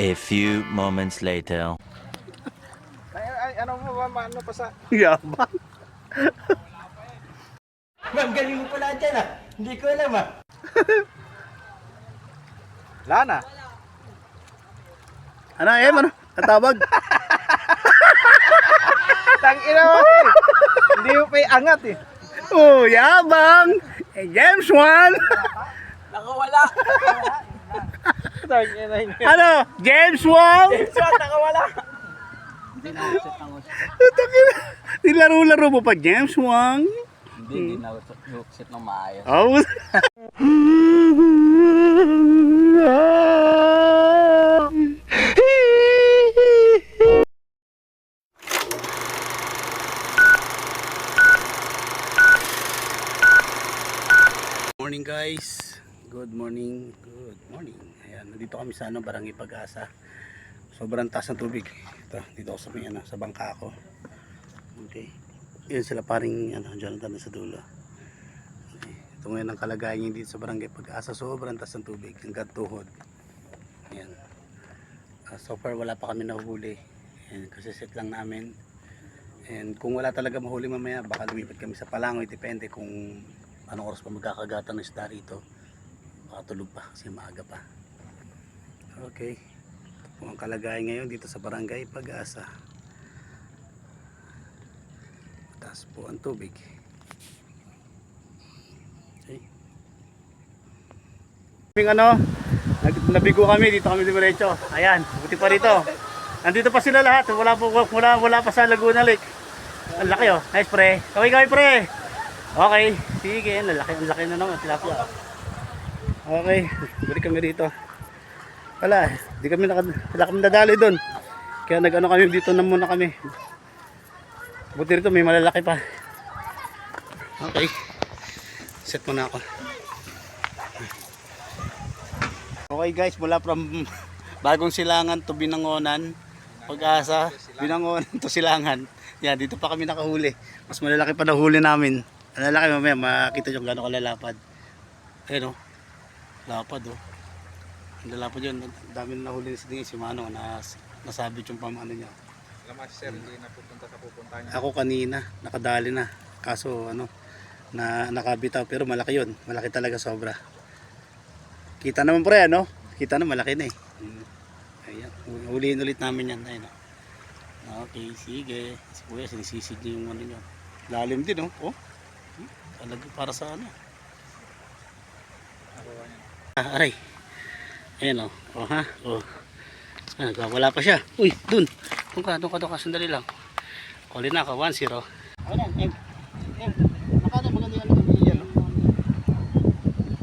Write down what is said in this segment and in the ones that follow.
A few moments later. Ay, ay, ano mo ba, ano pa sa... Yabang. Ma'am, galing mo pala dyan ah. Hindi ko alam ah. Wala na. Ano, Em? Ano? Tatawag? Tang ina mo. eh. Hindi mo pa angat eh. oh, yabang. Eh, James Wan. Nakawala. Tang ano? James Wong? So, nakawala. Nilaro-laro mo pa, James Wong? Hindi, hindi na uksit ng maayos. Oh. Morning guys. Good morning. Good morning. Ayan, nandito kami sa ano, Barangay Pag-asa. Sobrang taas ng tubig. Ito, dito sa may ano, sa bangka ako. Okay. Yun sila paring ano, Jonathan sa dulo. Okay. Ito ngayon ang kalagayan niya dito sa Barangay Pag-asa. Sobrang taas ng tubig. Hanggang tuhod. Ayan. Ah, so far wala pa kami nahuli. Ayan, kasi set lang namin. And kung wala talaga mahuli mamaya, baka lumipat kami sa Palangoy. Depende kung anong oras pa magkakagatan ng isda rito. Baka tulog pa kasi maaga pa. Okay. Po ang kalagayan ngayon dito sa Barangay Pag-asa. Taas po ang tubig. Okay. Ano, nabigo kami dito kami diretso. Ayan, buti pa rito. Nandito pa sila lahat. Wala po wala wala pa sa Laguna Lake. Ang laki oh. Nice pre. Kaway kaway pre. Okay, sige. Ang laki, ang laki na naman tilapia. Okay, balik kami dito. Wala, di kami naka, wala kami dadali doon. Kaya nag-ano kami dito na muna kami. Buti rito may malalaki pa. Okay. Set muna ako. Okay guys, mula from bagong silangan to binangonan. Pag-asa, binangonan to silangan. Yan, dito pa kami nakahuli. Mas malalaki pa na huli namin. Malalaki mamaya, makita nyo gano'ng kalalapad. Ayun o. Lapad o. Ang lalapad yun. Dami na nahuli si Dingin, si Manong. Nas, nasabit yung pamano niya. Alam mo, sir, hindi na pupunta sa pupunta niya. Ako kanina, nakadali na. Kaso ano, na nakabitaw pero malaki 'yon. Malaki talaga sobra. Kita naman pre ano? Kita na malaki na eh. Mm. Ayan, huliin ulit namin 'yan. Ayun. oh. Okay, sige. Si Kuya sinisisid niya yung ano niya. Lalim din oh. Oh. Hmm, Talaga para sa ano. Ah, aray. Ayan oh. Oh ha. Oh. Ah, wala pa siya. Uy, dun. Doon ka, doon ka, doon ka. Sandali lang. Kuli na ako, 1-0. Ayun na, em. Em. Nakada, maganda yan. Yan, no?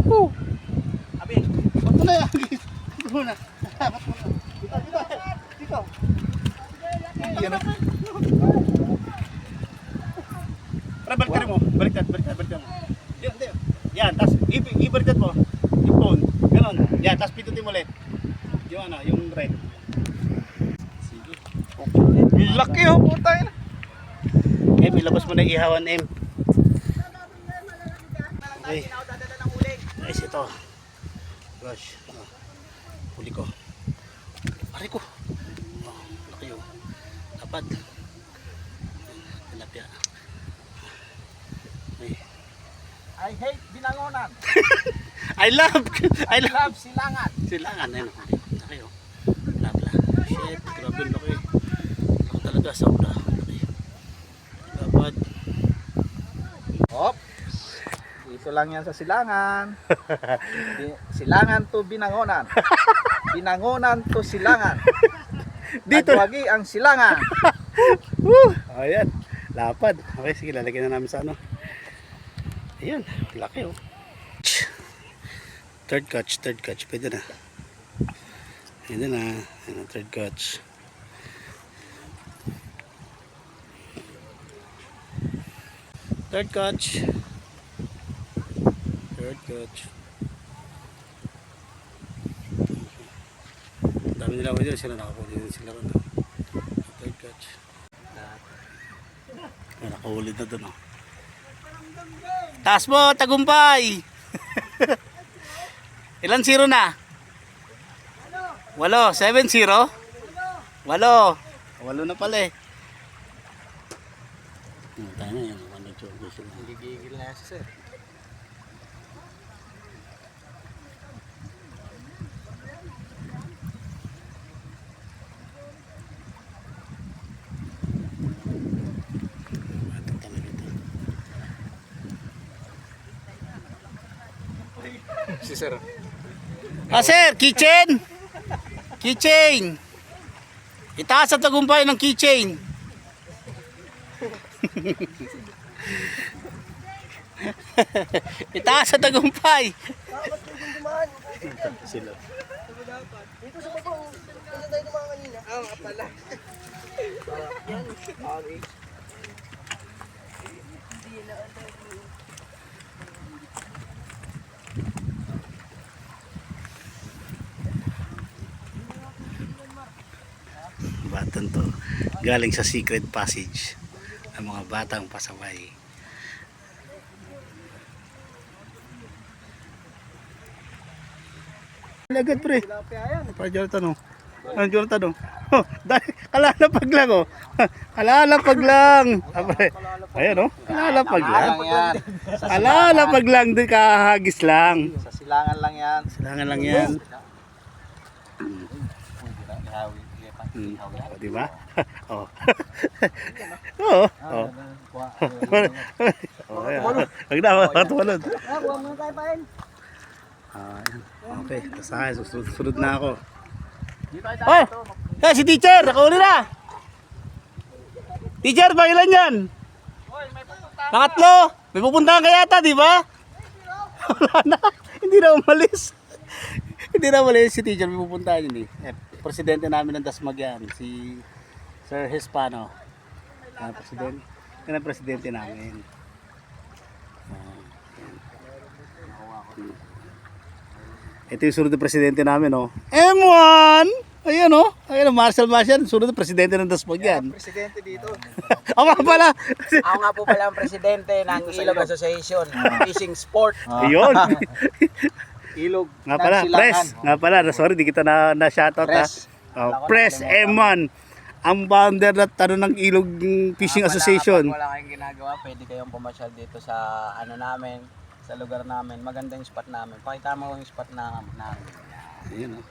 Woo! Abi, wag mo na yan. Dito muna. Dapat muna. Dito, dito. Dito. Yan, no? Para baliktad mo. Baliktad, baliktad, baliktad mo. Yan, yan. Yan, tapos ibaliktad mo. Yan, tapos pindutin mo ulit. Yung ano, yung red. Sige. Laki oh, puta yun. Em, ilabas mo na ihawan, Em. Okay. Guys, ito. Gosh. Oh. Huli ko. Pare ko. Oh, laki oh. Dapat. Tilapia. Ay. I hate binangonan. I love. I love. Love silangan. Silangan. Ayun. Laki oh. Lapla. Shit. Grabe ang laki. Laki talaga. Sobra. Dapat. Hop. Dito lang yan sa silangan. Silangan to binangonan. Binangonan to silangan. Dito. Nagwagi ang silangan. Woo! Ayan, lapad. Okay, sige, lalagyan na namin sa ano. Ayan, laki oh. Third catch, third catch. Pwede na. Pwede na. Ayan, third catch. Third catch. Third catch. Dami nila ko dyan. Sila nakakuha din sila oh. Third catch. May nakahuli na doon. Oh. Taas mo, tagumpay! Ilan zero na? Walo, 7-0. Walo. Walo na pala eh. Hmm, tayo na yun. Ano yung gusto mo? Gigigil na si sir. Ito talaga ito. Si sir. Ah, sir, kitchen! Keychain! Itaas sa tagumpay ng keychain. Itaas sa tagumpay. Sila. Batang to. Galing sa secret passage. Ang mga batang pasaway. Agad pre. Para Jonathan oh. Ano Jonathan oh. Oh, dahil kalalapag lang oh. Kalalapag lang. Ah, pre. Ayan oh. Kalalapag lang. Kalalapag lang din kahagis lang. Sa silangan lang yan. Silangan lang yan. Ihawi. Hmm. O, di ba? oh. Oo. Oh. Oh, ayan. Wag na, wag na tumalon. Ah, ayan. Okay, tapos tayo. Susunod, susunod na ako. Oh! Eh, si teacher! Nakauli na! Teacher, pangilan yan? Pangatlo! May pupuntahan ka yata, di ba? Wala na. Hindi na umalis. Hindi na umalis si teacher. May pupuntahan yun eh. Presidente namin ng Dasmag yan. Si Sir Hispano. Yan ang presidente. Yan ang presidente namin. Ito yung sunod na presidente namin, oh. M1! Ayan, oh. Ayan, oh, Marcel Marcial. Sunod na presidente ng Dasmag yan. Presidente dito. Ako nga pala. Ako nga po pala ang presidente ng Ilog Association, Fishing Sport. Ayun. Ilog nga pala, press. Nga pala, sorry, di kita na, na shoutout ha. Press. Oh, press M1. Ang founder na ano ng Ilog Fishing Association. Kapag wala kayong ginagawa, pwede kayong pumasyal dito sa ano namin, sa lugar namin. Maganda yung spot namin. Pakita mo yung spot na namin. Ayun, oh.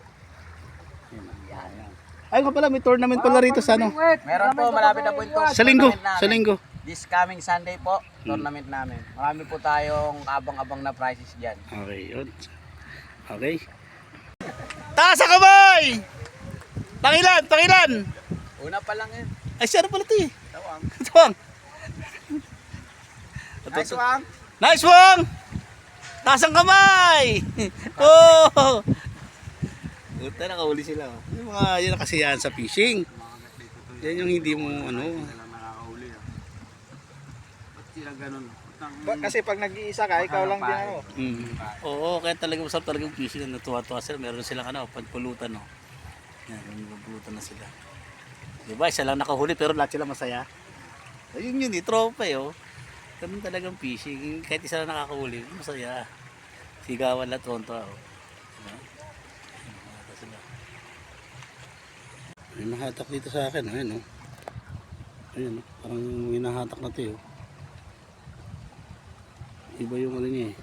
Ayun, oh. Ayan. Ay, nga pala, may tournament pala rito sa ano. Meron po, malapit na po yung Sa linggo, sa linggo. This coming Sunday po, tournament namin. Marami po tayong abang-abang na prizes dyan. Okay, yun. Okay. Taas ang kamay! Pangilan, pangilan! Una pa lang yun. Ay, siya na pala ito eh. Tawang. Tuwang. Nice one. Nice one! Taas ang kamay! Oh! Puta, nakahuli sila. oh. Yung mga, yun ang kasiyahan sa fishing. Yan yung hindi mo, ano, nakakahuli. Ba't sila ganun? Ba- kasi pag nag-iisa ka, ikaw lang din ako. Mm. Oo, kaya talaga masarap talaga yung fishing. Natuwa-tuwa sila. Meron silang ano, pagpulutan. No? Yan, pagpulutan na sila. Diba, isa lang nakahuli pero lahat sila masaya. Ayun yun, eh, tropa eh. Oh. Ganun talagang fishing. Kahit isa lang nakakahuli, masaya. Sigawan lahat tonto. Oh. Diba? Ayun, sila. May nahatak dito sa akin. Ayun, oh. Ayun, oh. parang may nahatak na to eh. oh. Iba yung ano niya eh.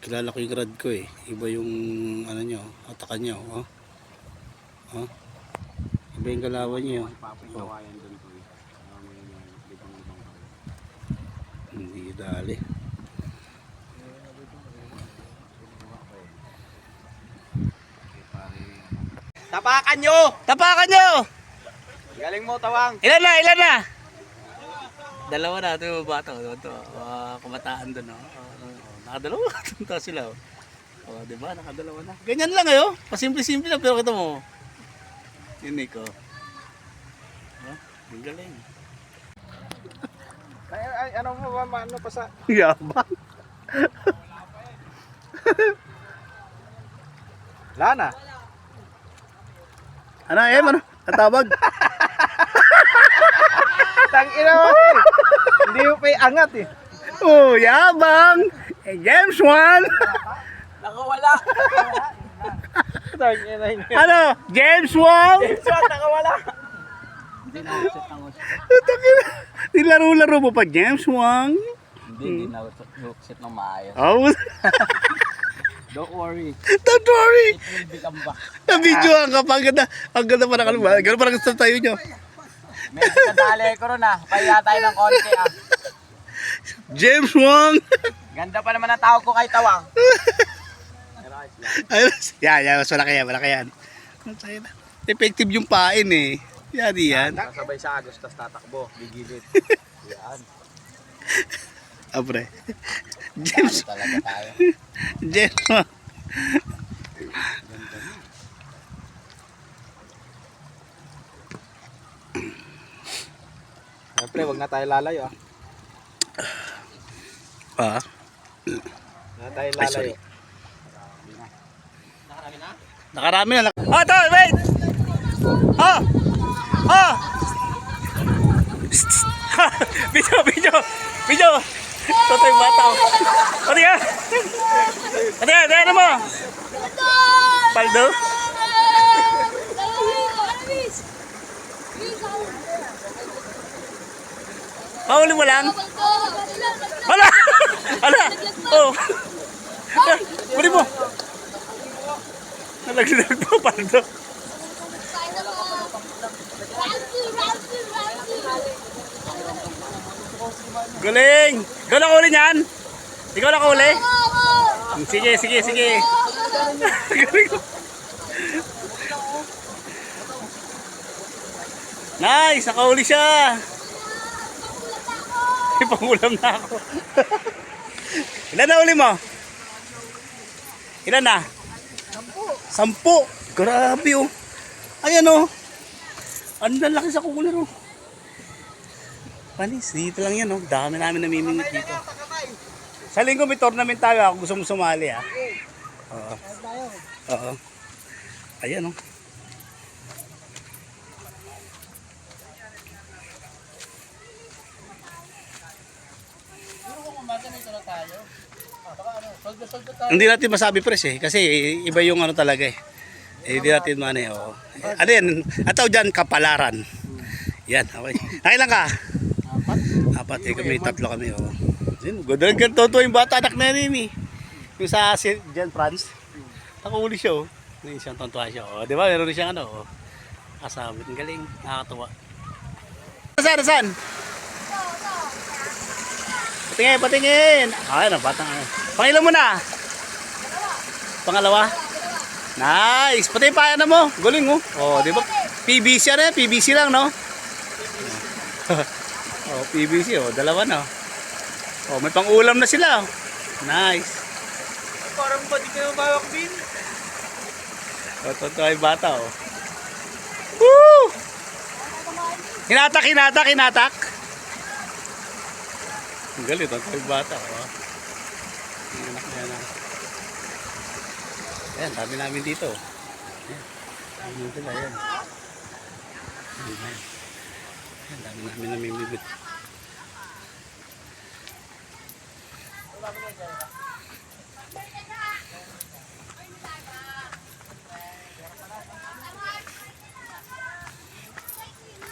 Kilala ko yung rad ko eh. Iba yung ano niya, oh. atakan niya. Oh. Oh. Iba yung galawan niya. Oh. Hindi dali. Tapakan nyo! Tapakan nyo! Galing mo, tawang. Ilan na, ilan na? Dalawa na, ito yung bata. Ito, ito, kumataan doon. Oh. Uh, uh, nakadalawa, tunta sila. Oh. Oh, di ba? Nakadalawa na. Ganyan lang ayo. Pasimple-simple lang pero kita mo. Unique oh. Diba? Ang galing. Ay, ay, ano mo ba, ano pa sa... Yabang. Lana. Ano, eh, ano? Tatawag. Tang ina mo. eh. Hindi mo pa angat eh. Oh, yabang. Eh, James 1. Nakawala! Ano? James Wong? Saan nakawala? Hindi na usot ng usot. Nilaro-laro mo pa, James Wong? Hindi, hindi na usot ng maayos. Oh, Don't worry. don't worry. It will become back. Na-video ang kapag ganda. Ang ganda pa ng kalma. Ganun parang gusto tayo nyo. Medyo nadali ko ron ah. Kaya tayo ng konti ah. James Wong. Ganda pa naman ang tawag ko kay Tawang. Ayun. Yan, yan. Mas malaki yan. Malaki yan. Effective yung pain eh. Yan, yan. Kasabay sa agos, tapos tatakbo. Gigilid. Yan. Apre. James. Ano talaga tayo. James Wong. Siyempre, wag na tayo lalayo. ah. Ah. Na tayo Ay, sorry. lalayo. Nakarami na. Oh, to, wait! Oh! Oh! video, video! Video! Toto yung bata. oh. O, tiga! O, tiga, tiga na mo! Paldo? Mahuli mo lang? Hala! Hala! Oh! Huli mo! Nalaglag mo, Paldo. Galing! Ikaw na uli niyan? Ikaw na uli? Sige, sige, sige. Galing ko. Nice! Nakauli siya! May pangulam na ako. Ilan na uli mo? Ilan na? Sampu. Grabe oh. Ayan oh. Ang lalaki sa cooler oh. Panis, dito lang yan oh. Dami namin namimingit dito. Sa linggo may tournament tayo ako gusto mo sumali ah. Oo. Oo. Ayan oh. Hindi natin masabi pres eh kasi iba yung ano talaga eh. Eh, hindi natin man eh. Oh. Ano yan? Ang tawag dyan, kapalaran. Yan, okay. Nakailan ka? Apat. Apat eh, kami tatlo kami. Oh. Yun, lang ganito yung bata anak na rin eh. Yung sa Jan France. Nakahuli siya oh. Ngayon siyang tontuwa siya. Oh. Di ba? Meron rin siyang ano. Oh. Kasabit. Ang galing. Nakakatuwa. Saan? Saan? Patingin, patingin. Ay, na, batang. Pangilan mo na. Pangalawa. Nice. Pati paya na mo. Galing oh. Oh, di ba? PVC ano yan? PVC lang, no? oh, PVC oh. Dalawa na. Oh, may pang-ulam na sila. oh. Nice. Parang ba di kayo bawak bin? Oh, totoo yung bata oh. Woo! Hinatak, hinatak, hinatak. Ang galit, yung bata oh. Ang anak niya na. Ayan, dami namin dito. Ayan, dami sila, ayan. Ayan, dami namin namimibit.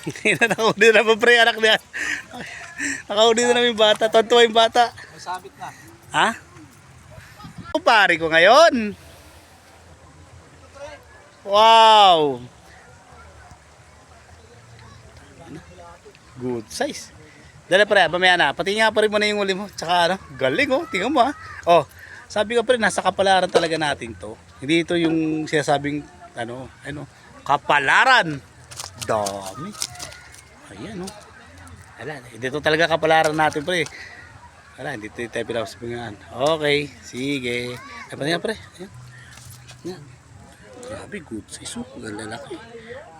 Nakauli na pa pre, anak niya. Nakauli na namin bata. Tontuwa yung bata. May sabit na. Ha? O pare ko ngayon. Wow. Good size. Dala pre, mamaya na. Pati nga pa rin mo na yung uli mo. Tsaka ano, galing oh. Tingnan mo ha. Oh, sabi ko pre, nasa kapalaran talaga natin to. Hindi ito yung sinasabing, ano, ano, kapalaran. Dami. Ayan oh. Ala, dito talaga kapalaran natin pre. Wala, hindi tayo tayo pinapasabingan. Okay, sige. Ay, nga pre. Ayan. Ayan. Grabe, good size. Oh. Ang lalaki.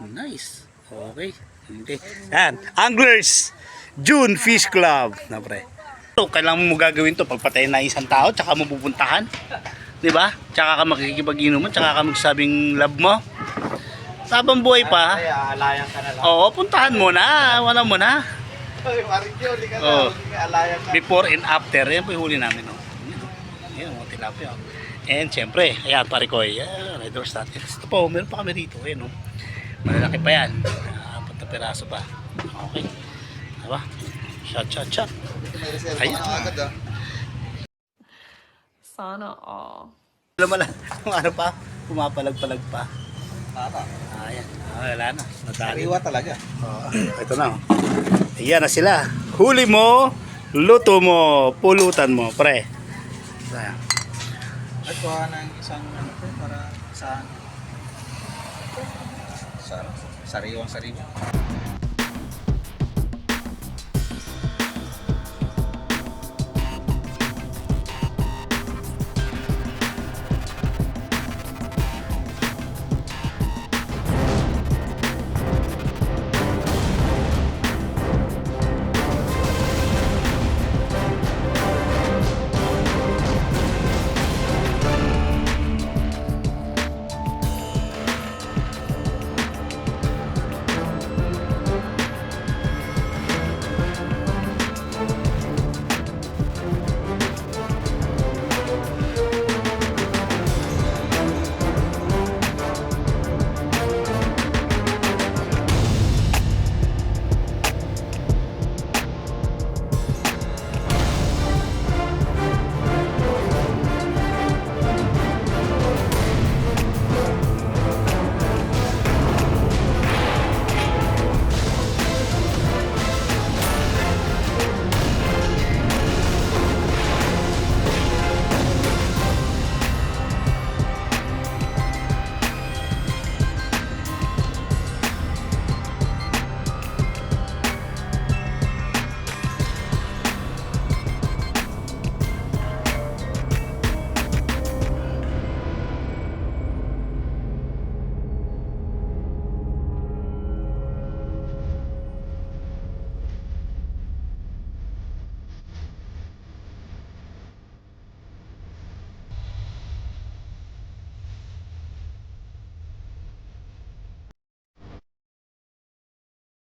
Nice. Okay. Okay. Yan. Anglers. June Fish Club. Na pre. So, kailangan mo gagawin to pagpatayin na isang tao, tsaka mo pupuntahan. Di ba? Tsaka ka makikipag-inuman, tsaka ka magsabing love mo. Sabang buhay pa. Ay, aalayan ka na lang. Oo, puntahan mo na. Wala mo na. Ay, Marikyo, di ka na. Alayan ka. Before and after, yan po yung huli namin. Oh. Yan, oh. Mga tilapia. Oh. And syempre, ayan, pare ko, ayan, red horse natin. Ito po, meron pa kami rito, ayan, no? Malalaki pa yan. Ah, Apat na piraso pa. Okay. Diba? Shot, shot, shot. Ayan. Sana all. Alam mo lang, kung ano pa, pumapalag-palag pa. Ayan, ah, wala na. Nadali. Talaga. Oh, ito na. oh. Ayan na sila. Huli mo, luto mo, pulutan mo, pre. Ayan. At kuha ng isang ano po para sa sa sariwang sariwa.